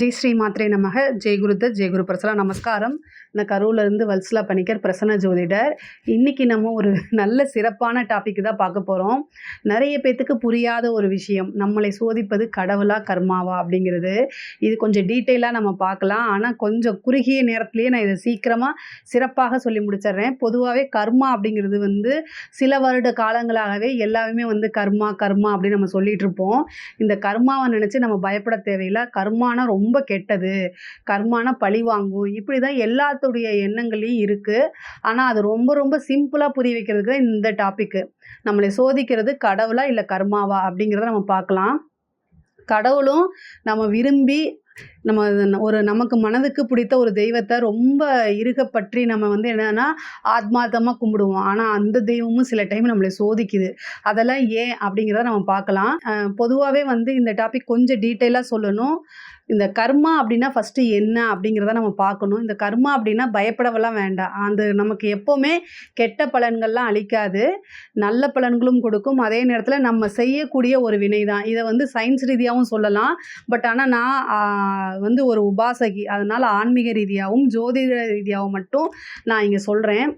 ஜெய் ஸ்ரீ மாத்ரே நமக. ஜெய் குருத ஜெய் குரு பிரசலா. நமஸ்காரம். நான் கரூர்லேருந்து வல்சலா பணிக்கர் பிரசன்ன ஜோதிடர். இன்றைக்கி நம்ம ஒரு நல்ல சிறப்பான டாபிக் தான் பார்க்க போகிறோம் நிறைய பேத்துக்கு புரியாத ஒரு விஷயம். நம்மளை சோதிப்பது கடவுளா கர்மாவா அப்படிங்கிறது. இது கொஞ்சம் டீட்டெயிலாக நம்ம பார்க்கலாம். ஆனால் கொஞ்சம் குறுகிய நேரத்துலேயே நான் இதை சீக்கிரமாக சிறப்பாக சொல்லி முடிச்சிடுறேன். பொதுவாகவே கர்மா அப்படிங்கிறது வந்து சில வருட காலங்களாகவே எல்லாமே வந்து கர்மா கர்மா அப்படின்னு நம்ம சொல்லிட்டு இருப்போம். இந்த கர்மாவை நினச்சி நம்ம பயப்பட தேவையில்லை. கர்மானா ரொம்ப ரொம்ப கெட்டது. கர்மான பழி வாங்கும் இப்படி தான் எல்லாத்துடைய எண்ணங்களையும் இருக்குது ஆனால் அது ரொம்ப ரொம்ப சிம்பிளாக புரிய வைக்கிறதுக்கு தான் இந்த டாப்பிக்கு நம்மளை சோதிக்கிறது கடவுளா இல்லை கர்மாவா அப்படிங்கிறத நம்ம பார்க்கலாம். கடவுளும் நம்ம விரும்பி நம்ம ஒரு நமக்கு மனதுக்கு பிடித்த ஒரு தெய்வத்தை ரொம்ப இருக பற்றி நம்ம வந்து என்னன்னா ஆத்மார்த்தமாக கும்பிடுவோம். ஆனால் அந்த தெய்வமும் சில டைம் நம்மளை சோதிக்குது. அதெல்லாம் ஏன் அப்படிங்கிறத நம்ம பார்க்கலாம். பொதுவாகவே வந்து இந்த டாபிக் கொஞ்சம் டீட்டெயிலாக சொல்லணும். இந்த கர்மா அப்படின்னா ஃபஸ்ட்டு என்ன அப்படிங்கிறத நம்ம பார்க்கணும். இந்த கர்மா அப்படின்னா பயப்படவெல்லாம் வேண்டாம். அந்த நமக்கு எப்போவுமே கெட்ட பலன்கள்லாம் அழிக்காது நல்ல பலன்களும் கொடுக்கும். அதே நேரத்தில் நம்ம செய்யக்கூடிய ஒரு வினை தான் இதை வந்து சயின்ஸ் ரீதியாகவும் சொல்லலாம். பட் ஆனால் நான் வந்து ஒரு உபாசகி. அதனால் ஆன்மீக ரீதியாகவும் ஜோதிட ரீதியாகவும் மட்டும் நான் இங்கே சொல்கிறேன்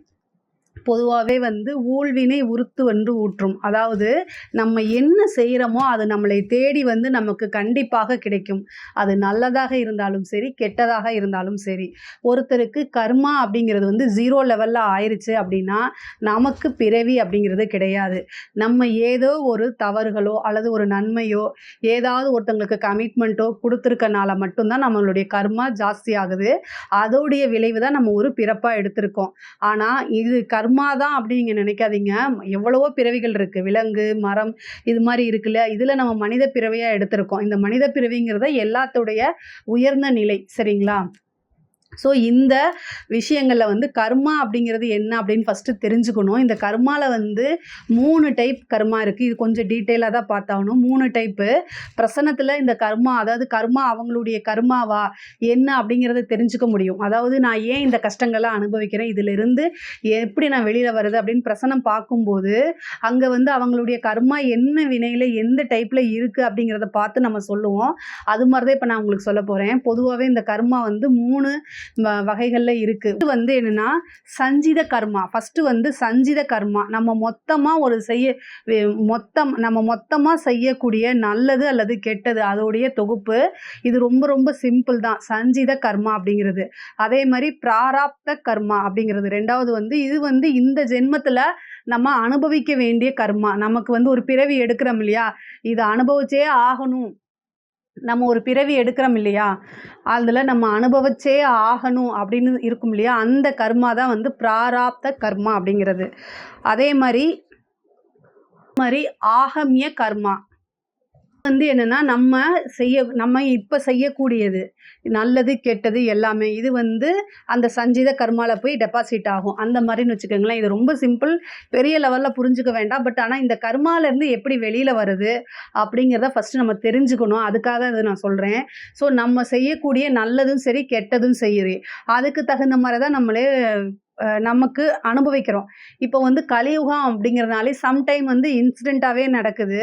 பொதுவாகவே வந்து ஊழ்வினை உறுத்து வந்து ஊற்றும். அதாவது நம்ம என்ன செய்கிறோமோ அது நம்மளை தேடி வந்து நமக்கு கண்டிப்பாக கிடைக்கும். அது நல்லதாக இருந்தாலும் சரி கெட்டதாக இருந்தாலும் சரி. ஒருத்தருக்கு கர்மா அப்படிங்கிறது வந்து ஜீரோ லெவலில் ஆயிடுச்சு அப்படின்னா நமக்கு பிறவி அப்படிங்கிறது கிடையாது. நம்ம ஏதோ ஒரு தவறுகளோ அல்லது ஒரு நன்மையோ ஏதாவது ஒருத்தங்களுக்கு கமிட்மெண்ட்டோ கொடுத்துருக்கனால மட்டும்தான் நம்மளுடைய கர்மா ஜாஸ்தி ஆகுது. அதோடைய விளைவு தான் நம்ம ஒரு பிறப்பாக எடுத்திருக்கோம். ஆனால் இது கர்ம கர்மா தான் அப்படின்னு நீங்கள் நினைக்காதீங்க. எவ்வளவோ பிறவிகள் இருக்குது விலங்கு மரம் இது மாதிரி இருக்குல்ல இதில் நம்ம மனித பிறவையாக எடுத்திருக்கோம். இந்த மனித பிறவிங்கிறத எல்லாத்துடைய உயர்ந்த நிலை. சரிங்களா? ஸோ இந்த விஷயங்களில் வந்து கர்மா அப்படிங்கிறது என்ன அப்படின்னு ஃபஸ்ட்டு தெரிஞ்சுக்கணும். இந்த கர்மாவில் வந்து மூணு டைப் கர்மா இருக்குது இது கொஞ்சம் டீட்டெயிலாக தான் பார்த்தாகணும். மூணு டைப்பு பிரசனத்தில் இந்த கர்மா அதாவது கர்மா அவங்களுடைய கர்மாவா என்ன அப்படிங்கிறத தெரிஞ்சுக்க முடியும். அதாவது நான் ஏன் இந்த கஷ்டங்கள்லாம் அனுபவிக்கிறேன்? இதிலிருந்து எப்படி நான் வெளியில் வருது அப்படின்னு பிரசனம் பார்க்கும்போது அங்கே வந்து அவங்களுடைய கர்மா என்ன வினையில் எந்த டைப்பில் இருக்குது அப்படிங்கிறத பார்த்து நம்ம சொல்லுவோம். அது மாதிரி தான் இப்போ நான் உங்களுக்கு சொல்ல போகிறேன் பொதுவாகவே இந்த கர்மா வந்து மூணு வகைகளில் இருக்குது இது வந்து என்னென்னா சஞ்சித கர்மா. ஃபஸ்ட்டு வந்து சஞ்சித கர்மா. நம்ம மொத்தமாக ஒரு செய்ய மொத்தம் நம்ம மொத்தமாக செய்யக்கூடிய நல்லது அல்லது கெட்டது அதோடைய தொகுப்பு இது ரொம்ப ரொம்ப சிம்பிள் தான். சஞ்சித கர்மா அப்படிங்கிறது. அதே மாதிரி பிராராப்த கர்மா அப்படிங்கிறது. ரெண்டாவது வந்து இது வந்து இந்த ஜென்மத்தில் நம்ம அனுபவிக்க வேண்டிய கர்மா. நமக்கு வந்து ஒரு பிறவி எடுக்கிறோம் இல்லையா? இதை அனுபவிச்சே ஆகணும். நம்ம ஒரு பிறவி எடுக்கிறோம் இல்லையா? அதில் நம்ம அனுபவிச்சே ஆகணும் அப்படின்னு இருக்கும் இல்லையா? அந்த கர்மா தான் வந்து பிராராப்த கர்மா அப்படிங்கிறது. அதே மாதிரி மாதிரி ஆகமிய கர்மா. வந்து என்னென்னா நம்ம செய்ய நம்ம இப்போ செய்யக்கூடியது நல்லது கெட்டது எல்லாமே இது வந்து அந்த சஞ்சித கர்மாவில் போய் டெபாசிட் ஆகும். அந்த மாதிரின்னு வச்சுக்கோங்களேன் இது ரொம்ப சிம்பிள் பெரிய லெவலில் புரிஞ்சுக்க வேண்டாம். பட் ஆனால் இந்த கர்மாலேருந்து எப்படி வெளியில் வருது அப்படிங்கிறத ஃபஸ்ட்டு நம்ம தெரிஞ்சுக்கணும். அதுக்காக அதை நான் சொல்கிறேன் ஸோ நம்ம செய்யக்கூடிய நல்லதும் சரி கெட்டதும் செய்யுது அதுக்கு தகுந்த மாதிரி தான் நம்மளே நமக்கு அனுபவிக்கிறோம். இப்போ வந்து கலியுகம் அப்படிங்கிறதுனாலே சம்டைம் வந்து இன்சிடெண்ட்டாகவே நடக்குது.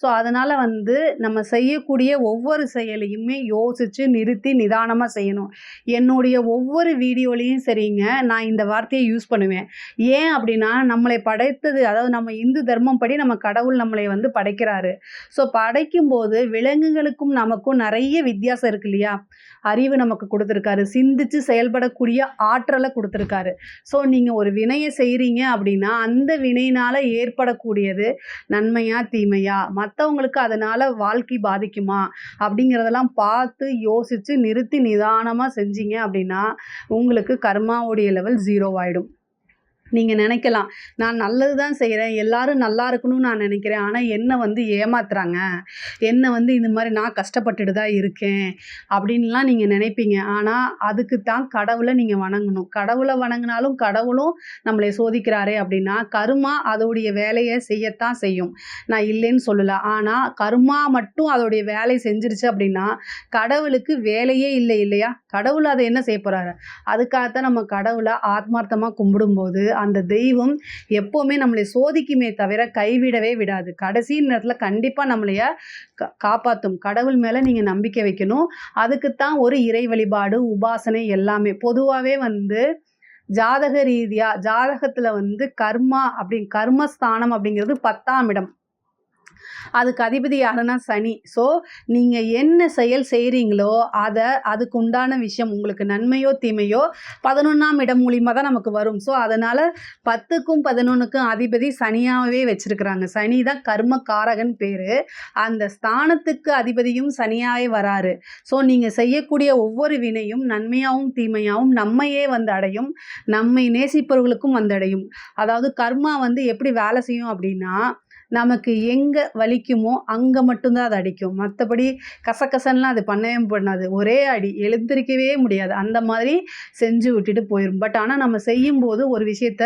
ஸோ அதனால் வந்து நம்ம செய்யக்கூடிய ஒவ்வொரு செயலையுமே யோசித்து நிறுத்தி நிதானமாக செய்யணும். என்னுடைய ஒவ்வொரு வீடியோலையும் சரிங்க நான் இந்த வார்த்தையை யூஸ் பண்ணுவேன். ஏன் அப்படின்னா நம்மளை படைத்தது அதாவது நம்ம இந்து தர்மம் படி நம்ம கடவுள் நம்மளை வந்து படைக்கிறாரு. ஸோ படைக்கும்போது விலங்குகளுக்கும் நமக்கும் நிறைய வித்தியாசம் இருக்கு இல்லையா? அறிவு நமக்கு கொடுத்துருக்காரு. சிந்திச்சு செயல்படக்கூடிய ஆற்றலை கொடுத்துருக்காரு. ஸோ நீங்கள் ஒரு வினையை செய்கிறீங்க அப்படின்னா அந்த வினையினால் ஏற்படக்கூடியது நன்மையா தீமையா? மற்றவங்களுக்கு அதனால் வாழ்க்கை பாதிக்குமா? அப்படிங்கிறதெல்லாம் பார்த்து யோசித்து நிறுத்தி நிதானமாக செஞ்சீங்க அப்படின்னா உங்களுக்கு கர்மாவுடைய லெவல் ஜீரோ ஆகிடும் நீங்கள் நினைக்கலாம். நான் நல்லது தான் செய்கிறேன் எல்லாரும் நல்லா இருக்கணும்னு நான் நினைக்கிறேன். ஆனால் என்னை வந்து ஏமாத்துறாங்க. என்னை வந்து இந்த மாதிரி நான் கஷ்டப்பட்டுட்டு தான் இருக்கேன் அப்படின்லாம் நீங்கள் நினைப்பீங்க. ஆனால் அதுக்கு தான் கடவுளை நீங்கள் வணங்கணும். கடவுளை வணங்கினாலும் கடவுளும் நம்மளை சோதிக்கிறாரே அப்படின்னா கருமா அதோடைய வேலையை செய்யத்தான் செய்யும். நான் இல்லைன்னு சொல்லலை. ஆனால் கருமா மட்டும் அதோடைய வேலை செஞ்சிருச்சு அப்படின்னா கடவுளுக்கு வேலையே இல்லை இல்லையா? கடவுள் அதை என்ன செய்ய போகிறாரு அதுக்காகத்தான் நம்ம கடவுளை ஆத்மார்த்தமாக கும்பிடும்போது அந்த தெய்வம் எப்போவுமே நம்மளை சோதிக்குமே தவிர கைவிடவே விடாது. கடைசி நேரத்தில் கண்டிப்பாக நம்மளைய காப்பாற்றும் கடவுள் மேலே நீங்கள் நம்பிக்கை வைக்கணும். அதுக்குத்தான் ஒரு இறை வழிபாடு உபாசனை எல்லாமே. பொதுவாகவே வந்து ஜாதக ரீதியாக ஜாதகத்தில் வந்து கர்மா அப்படி கர்மஸ்தானம் அப்படிங்கிறது பத்தாம் இடம். அதுக்கு அதிபதி யாருன்னா சனி. ஸோ நீங்கள் என்ன செயல் செய்கிறீங்களோ அதை அதுக்கு உண்டான விஷயம் உங்களுக்கு நன்மையோ தீமையோ பதினொன்றாம் இடம் மூலியமாக தான் நமக்கு வரும். ஸோ அதனால் பத்துக்கும் பதினொன்றுக்கும் அதிபதி சனியாகவே வச்சுருக்குறாங்க. சனி தான் கர்ம காரகன் பேர். அந்த ஸ்தானத்துக்கு அதிபதியும் சனியாகவே வராரு. ஸோ நீங்கள் செய்யக்கூடிய ஒவ்வொரு வினையும் நன்மையாகவும் தீமையாகவும் நம்மையே வந்து அடையும். நம்மை நேசிப்பவர்களுக்கும் வந்து அடையும். அதாவது கர்மா வந்து எப்படி வேலை செய்யும் அப்படின்னா நமக்கு எங்கே வலிக்குமோ அங்கே மட்டும்தான் அது அடிக்கும். மற்றபடி கசகசன்லாம் அது பண்ணவே பண்ணாது. ஒரே அடி எழுந்திருக்கவே முடியாது. அந்த மாதிரி செஞ்சு விட்டுட்டு போயிடும் பட் ஆனால் நம்ம செய்யும்போது ஒரு விஷயத்த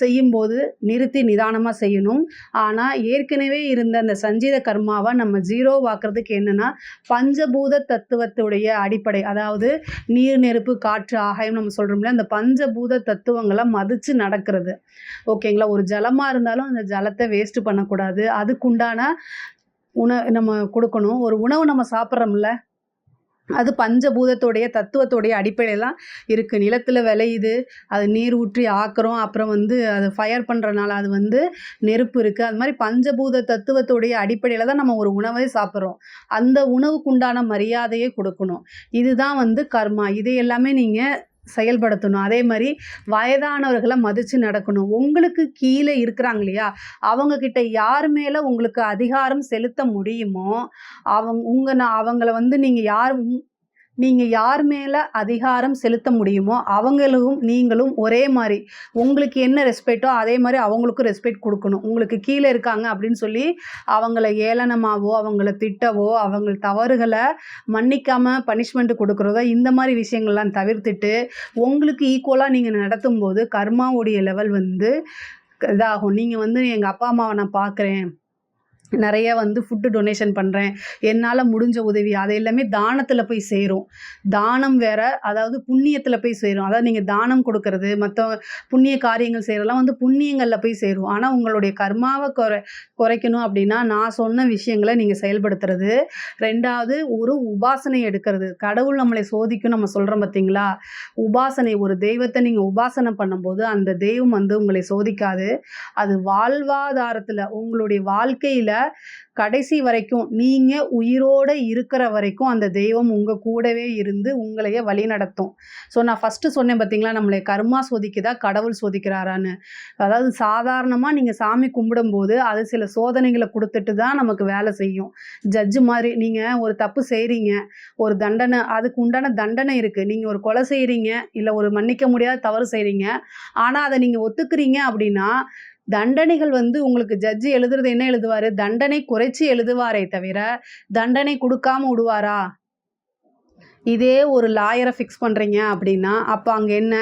செய்யும்போது நிறுத்தி நிதானமாக செய்யணும். ஆனால் ஏற்கனவே இருந்த அந்த சஞ்சீத கர்மாவை நம்ம ஜீரோ வாக்குறதுக்கு என்னென்னா பஞ்சபூத தத்துவத்துடைய அடிப்படை அதாவது நீர் நெருப்பு காற்று ஆகாயம் நம்ம சொல்கிறோம்ல அந்த பஞ்சபூத தத்துவங்களை மதித்து நடக்கிறது. ஓகேங்களா? ஒரு ஜலமாக இருந்தாலும் அந்த ஜலத்தை வேஸ்ட்டு பண்ணக்கூடாது. அதுக்குண்டான உண நம்ம கொடுக்கணும். ஒரு உணவு நம்ம சாப்பிட்றோம்ல அது பஞ்சபூதத்தோடைய தத்துவத்தோடைய அடிப்படையெல்லாம் இருக்குது நிலத்தில் விளையுது அது நீர் ஊற்றி ஆக்குறோம் அப்புறம் வந்து அதை ஃபயர் பண்ணுறனால அது வந்து நெருப்பு இருக்குது அது மாதிரி பஞ்சபூத தத்துவத்தோடைய அடிப்படையில் தான் நம்ம ஒரு உணவை சாப்பிட்றோம். அந்த உணவுக்குண்டான மரியாதையை கொடுக்கணும். இதுதான் வந்து கர்மா. இதை எல்லாமே நீங்கள் செயல்படுத்தணும். அதே மாதிரி வயதானவர்களை மதித்து நடக்கணும். உங்களுக்கு கீழே இருக்கிறாங்க இல்லையா? அவங்கக்கிட்ட யார் மேலே உங்களுக்கு அதிகாரம் செலுத்த முடியுமோ அவங்க உங்கள் நான் அவங்கள வந்து நீங்கள் யார் நீங்கள் யார் மேலே அதிகாரம் செலுத்த முடியுமோ அவங்களும் நீங்களும் ஒரே மாதிரி உங்களுக்கு என்ன ரெஸ்பெக்டோ அதே மாதிரி அவங்களுக்கும் ரெஸ்பெக்ட் கொடுக்கணும். உங்களுக்கு கீழே இருக்காங்க அப்படின்னு சொல்லி அவங்கள ஏளனமாவோ அவங்கள திட்டவோ அவங்க தவறுகளை மன்னிக்காமல் பனிஷ்மெண்ட் கொடுக்குறதோ இந்த மாதிரி விஷயங்கள்லாம் தவிர்த்துட்டு உங்களுக்கு ஈக்குவலாக நீங்கள் நடத்தும் போது கர்மாவுடைய லெவல் வந்து இதாகும். நீங்கள் வந்து எங்கள் அப்பா அம்மாவை நான் பார்க்குறேன். நிறைய வந்து ஃபுட்டு டொனேஷன் பண்ணுறேன் என்னால் முடிஞ்ச உதவி. அது எல்லாமே தானத்தில் போய் சேரும். தானம் வேற அதாவது புண்ணியத்தில் போய் சேரும். அதாவது நீங்கள் தானம் கொடுக்கறது மற்ற புண்ணிய காரியங்கள் செய்கிறதெல்லாம் வந்து புண்ணியங்களில் போய் சேரும். ஆனால் உங்களுடைய கர்மாவை குறை குறைக்கணும் அப்படின்னா நான் சொன்ன விஷயங்களை நீங்கள் செயல்படுத்துறது. ரெண்டாவது ஒரு உபாசனை எடுக்கிறது. கடவுள் நம்மளை சோதிக்கும் நம்ம சொல்கிறோம் பார்த்தீங்களா உபாசனை ஒரு தெய்வத்தை நீங்கள் உபாசனை பண்ணும்போது அந்த தெய்வம் வந்து உங்களை சோதிக்காது. அது வாழ்வாதாரத்தில் உங்களுடைய வாழ்க்கையில் கடைசி வரைக்கும் நீங்கள் உயிரோடு இருக்கிற வரைக்கும் அந்த தெய்வம் உங்கள் கூடவே இருந்து உங்களையே வழி நடத்தும். ஸோ நான் ஃபஸ்ட்டு சொன்னேன் பார்த்தீங்களா நம்மளை கர்மா சோதிக்குதா கடவுள் சோதிக்கிறாரான்னு. அதாவது சாதாரணமாக நீங்கள் சாமி கும்பிடும்போது அது சில சோதனைகளை கொடுத்துட்டு தான் நமக்கு வேலை செய்யும். ஜட்ஜு மாதிரி நீங்கள் ஒரு தப்பு செய்கிறீங்க ஒரு தண்டனை அதுக்கு உண்டான தண்டனை இருக்குது நீங்கள் ஒரு கொலை செய்கிறீங்க இல்லை ஒரு மன்னிக்க முடியாத தவறு செய்கிறீங்க ஆனால் அதை நீங்கள் ஒத்துக்கிறீங்க அப்படின்னா தண்டனைகள் வந்து உங்களுக்கு ஜட்ஜி எழுதுறது என்ன எழுதுவார்? தண்டனை குறைச்சி எழுதுவாரே தவிர தண்டனை கொடுக்காம விடுவாரா? இதே ஒரு லாயரை ஃபிக்ஸ் பண்ணுறீங்க அப்படின்னா அப்போ அங்கே என்ன?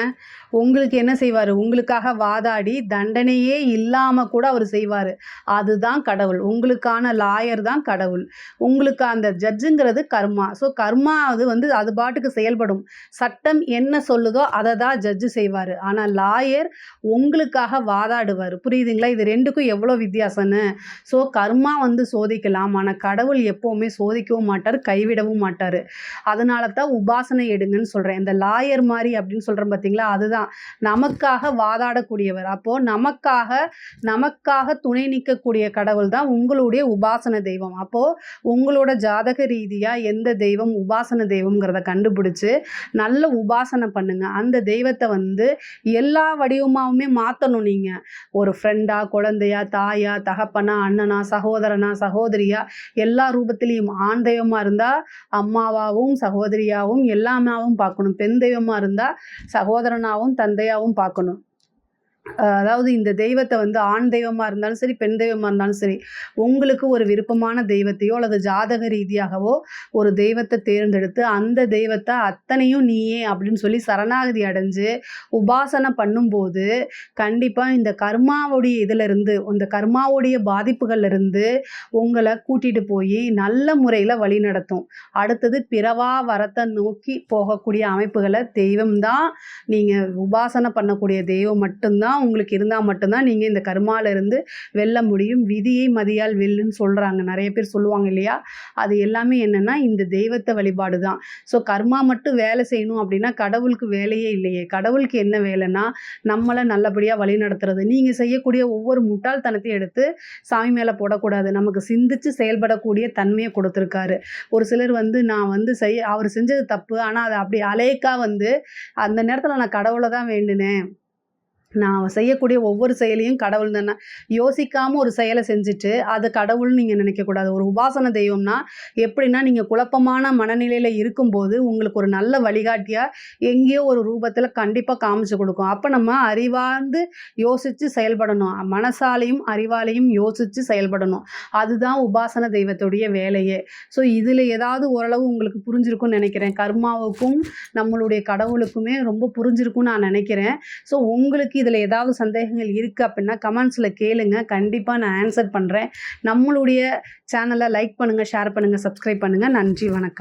உங்களுக்கு என்ன செய்வார்? உங்களுக்காக வாதாடி தண்டனையே இல்லாமல் கூட அவர் செய்வார். அதுதான் கடவுள். உங்களுக்கான லாயர் தான் கடவுள். உங்களுக்கு அந்த ஜட்ஜுங்கிறது கர்மா. ஸோ கர்மா அது வந்து அது பாட்டுக்கு செயல்படும். சட்டம் என்ன சொல்லுதோ அதை தான் ஜட்ஜு செய்வார். ஆனால் லாயர் உங்களுக்காக வாதாடுவார். புரியுதுங்களா? இது ரெண்டுக்கும் எவ்வளோ வித்தியாசம்னு? ஸோ கர்மா வந்து சோதிக்கலாம். ஆனால் கடவுள் எப்போவுமே சோதிக்கவும் மாட்டார் கைவிடவும் மாட்டார். அதனால பார்த்தா உபாசனை எடுங்கன்னு சொல்கிறேன் இந்த லாயர் மாதிரி அப்படின்னு சொல்கிறேன் பார்த்தீங்களா அதுதான். நமக்காக வாதாடக்கூடியவர். அப்போது நமக்காக நமக்காக துணை நிற்கக்கூடிய கடவுள் தான் உங்களுடைய உபாசன தெய்வம். அப்போது உங்களோட ஜாதக ரீதியாக எந்த தெய்வம் உபாசன தெய்வம்ங்கிறத கண்டுபிடிச்சு நல்ல உபாசனை பண்ணுங்கள் அந்த தெய்வத்தை வந்து எல்லா வடிவமாகவுமே மாற்றணும் நீங்கள் ஒரு ஃப்ரெண்டா குழந்தையா தாயா தகப்பனா அண்ணனா சகோதரனா சகோதரியா எல்லா ரூபத்திலையும் ஆண் தெய்வமாக இருந்தால் அம்மாவாகவும் சகோதரி சகோதரியாகவும் எல்லாமாவும் பார்க்கணும். பெண் தெய்வமாக இருந்தால் சகோதரனாகவும் தந்தையாகவும் பார்க்கணும். அதாவது இந்த தெய்வத்தை வந்து ஆண் தெய்வமாக இருந்தாலும் சரி பெண் தெய்வமாக இருந்தாலும் சரி உங்களுக்கு ஒரு விருப்பமான தெய்வத்தையோ அல்லது ஜாதக ரீதியாகவோ ஒரு தெய்வத்தை தேர்ந்தெடுத்து அந்த தெய்வத்தை அத்தனையும் நீயே அப்படின்னு சொல்லி சரணாகதி அடைஞ்சு உபாசனை பண்ணும்போது கண்டிப்பாக இந்த கர்மாவுடைய இதிலிருந்து இந்த கர்மாவுடைய பாதிப்புகள்லேருந்து உங்களை கூட்டிகிட்டு போய் நல்ல முறையில் வழி நடத்தும். அடுத்தது பிறவா வரத்தை நோக்கி போகக்கூடிய அமைப்புகளை தெய்வம் தான் நீங்கள் உபாசனை பண்ணக்கூடிய தெய்வம் மட்டும்தான் கர்மா உங்களுக்கு இருந்தால் மட்டும்தான் நீங்கள் இந்த கர்மால வெல்ல முடியும். விதியை மதியால் வெல்லுன்னு சொல்கிறாங்க நிறைய பேர் சொல்லுவாங்க இல்லையா? அது எல்லாமே என்னென்னா இந்த தெய்வத்தை வழிபாடு தான் ஸோ கர்மா மட்டும் வேலை செய்யணும் அப்படின்னா கடவுளுக்கு வேலையே இல்லையே. கடவுளுக்கு என்ன வேலைன்னா நம்மளை நல்லபடியாக வழி நடத்துறது. நீங்கள் செய்யக்கூடிய ஒவ்வொரு முட்டாள்தனத்தையும் எடுத்து சாமி மேலே போடக்கூடாது. நமக்கு சிந்திச்சு செயல்படக்கூடிய தன்மையை கொடுத்துருக்காரு. ஒரு சிலர் வந்து நான் வந்து செய் அவர் செஞ்சது தப்பு. ஆனால் அதை அப்படி அலேக்கா வந்து அந்த நேரத்தில் நான் கடவுளை தான் வேண்டினேன். நான் செய்யக்கூடிய ஒவ்வொரு செயலையும் கடவுள் தானே. யோசிக்காமல் ஒரு செயலை செஞ்சுட்டு அது கடவுள்னு நீங்கள் நினைக்கக்கூடாது. ஒரு உபாசன தெய்வம்னா எப்படின்னா நீங்கள் குழப்பமான மனநிலையில் இருக்கும்போது உங்களுக்கு ஒரு நல்ல வழிகாட்டியாக எங்கேயோ ஒரு ரூபத்தில் கண்டிப்பாக காமிச்சு கொடுக்கும். அப்போ நம்ம அறிவார்ந்து யோசித்து செயல்படணும். மனசாலையும் அறிவாலையும் யோசித்து செயல்படணும். அதுதான் உபாசன தெய்வத்துடைய வேலையே. ஸோ இதில் ஏதாவது ஓரளவு உங்களுக்கு புரிஞ்சிருக்கும்னு நினைக்கிறேன். கர்மாவுக்கும் நம்மளுடைய கடவுளுக்குமே ரொம்ப புரிஞ்சிருக்கும்னு நான் நினைக்கிறேன். ஸோ உங்களுக்கு உங்களுக்கு இதில் ஏதாவது சந்தேகங்கள் இருக்குது அப்படின்னா கமெண்ட்ஸில் கேளுங்க. கண்டிப்பாக நான் ஆன்சர் பண்ணுறேன் நம்மளுடைய சேனலை லைக் பண்ணுங்கள் ஷேர் பண்ணுங்கள் சப்ஸ்கிரைப் பண்ணுங்கள் நன்றி வணக்கம்.